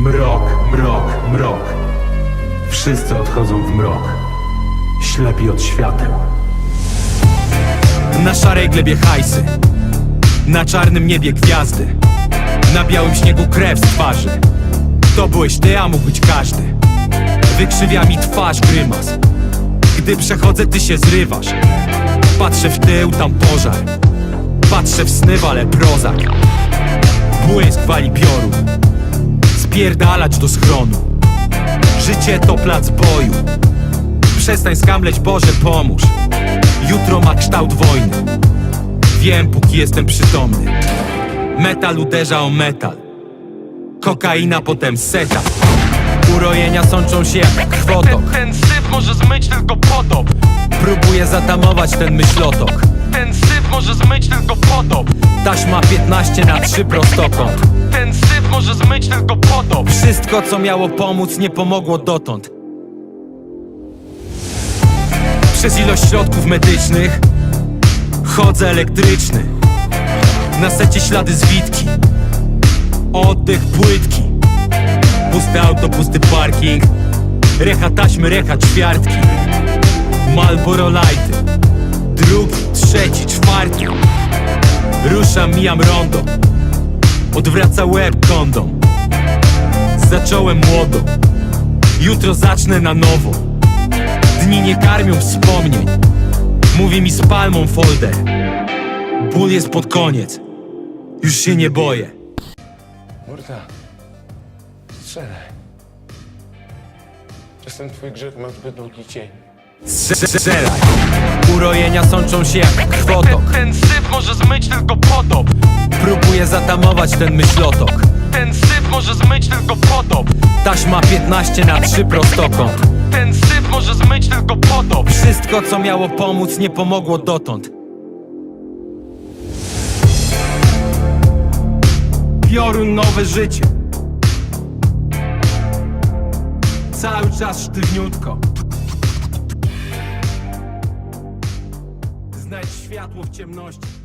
Mrok, mrok, mrok. Wszyscy odchodzą w mrok. Ślepi od świateł. Na szarej glebie hajsy. Na czarnym niebie gwiazdy. Na białym śniegu krew z twarzy. To byłeś ty, a mógł być każdy. Wykrzywia mi twarz grymas. Gdy przechodzę, ty się zrywasz. Patrzę w tył, tam pożar. Patrzę w sny, ale prozak. Błysk wali pioru Spierdalać do schronu. Życie to plac boju. Przestań skamleć, Boże pomóż. Jutro ma kształt wojny. Wiem, póki jestem przytomny. Metal uderza o metal. Kokaina, potem seta. Urojenia sączą się jak krwotok. Ten, syf może zmyć tylko potop Próbuję zatamować ten myślotok. Ten syf może zmyć tylko potop Taśma 15 na 3 prostokąt może zmyć tylko potop. Wszystko co miało pomóc nie pomogło dotąd. Przez ilość środków medycznych Chodzę elektryczny. Na secie ślady zwitki Oddech płytki. Puste auto, pusty parking. Recha taśmy, recha ćwiartki. Malboro lighty Drugi, trzeci, czwarty. Ruszam, mijam rondo Odwraca łeb kondom. Zacząłem młodo. Jutro zacznę na nowo. Dni nie karmią wspomnień. Mówi mi z palmą folder. Ból jest pod koniec. Już się nie boję. Morda, strzelaj. Czasem twój grzech ma zbyt długi cień. Strzelaj. Urojenia sączą się jak krwotok. Ten, ten syf może zmyć tylko potop Zatamować ten myślotok. Ten syf może zmyć tylko potop. Taśma 15 na 3 prostokąt Ten syf może zmyć tylko potop. Wszystko co miało pomóc nie pomogło dotąd. Piorun nowe życie. Cały czas sztywniutko. Znajdź światło w ciemności